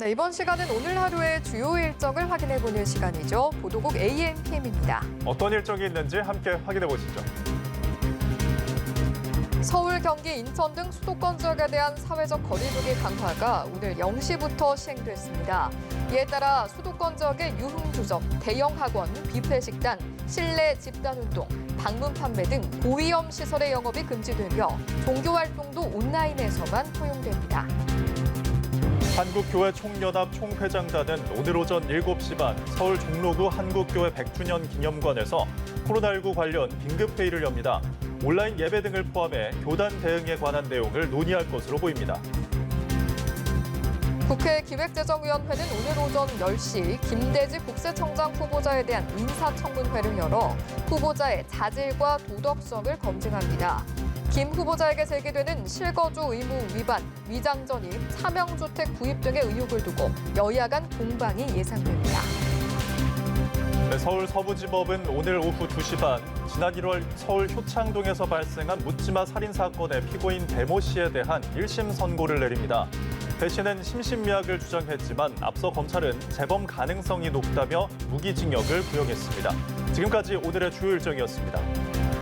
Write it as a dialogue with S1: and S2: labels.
S1: 네, 이번 시간은 오늘 하루의 주요 일정을 확인해보는 시간이죠. 보도국 AMPM입니다.
S2: 어떤 일정이 있는지 함께 확인해 보시죠.
S1: 서울, 경기, 인천 등 수도권 지역에 대한 사회적 거리두기 강화가 오늘 0시부터 시행됐습니다. 이에 따라 수도권 지역의 유흥주점, 대형 학원, 뷔페 식단, 실내 집단운동, 방문 판매 등 고위험 시설의 영업이 금지되며 종교활동도 온라인에서만 허용됩니다.
S2: 한국교회 총연합 총회장단은 오늘 오전 7시 반 서울 종로구 한국교회 100주년 기념관에서 코로나19 관련 긴급회의를 엽니다. 온라인 예배 등을 포함해 교단 대응에 관한 내용을 논의할 것으로 보입니다.
S1: 국회 기획재정위원회는 오늘 오전 10시 김대지 국세청장 후보자에 대한 인사청문회를 열어 후보자의 자질과 도덕성을 검증합니다. 김 후보자에게 제기되는 실거주 의무 위반, 위장 전입, 사명주택 구입 등의 의혹을 두고 여야 간 공방이 예상됩니다.
S2: 네, 서울 서부지법은 오늘 오후 2시 반 지난 1월 서울 효창동에서 발생한 묻지마 살인 사건의 피고인 배모 씨에 대한 1심 선고를 내립니다. 배 씨는 심신미약을 주장했지만 앞서 검찰은 재범 가능성이 높다며 무기징역을 구형했습니다. 지금까지 오늘의 주요 일정이었습니다.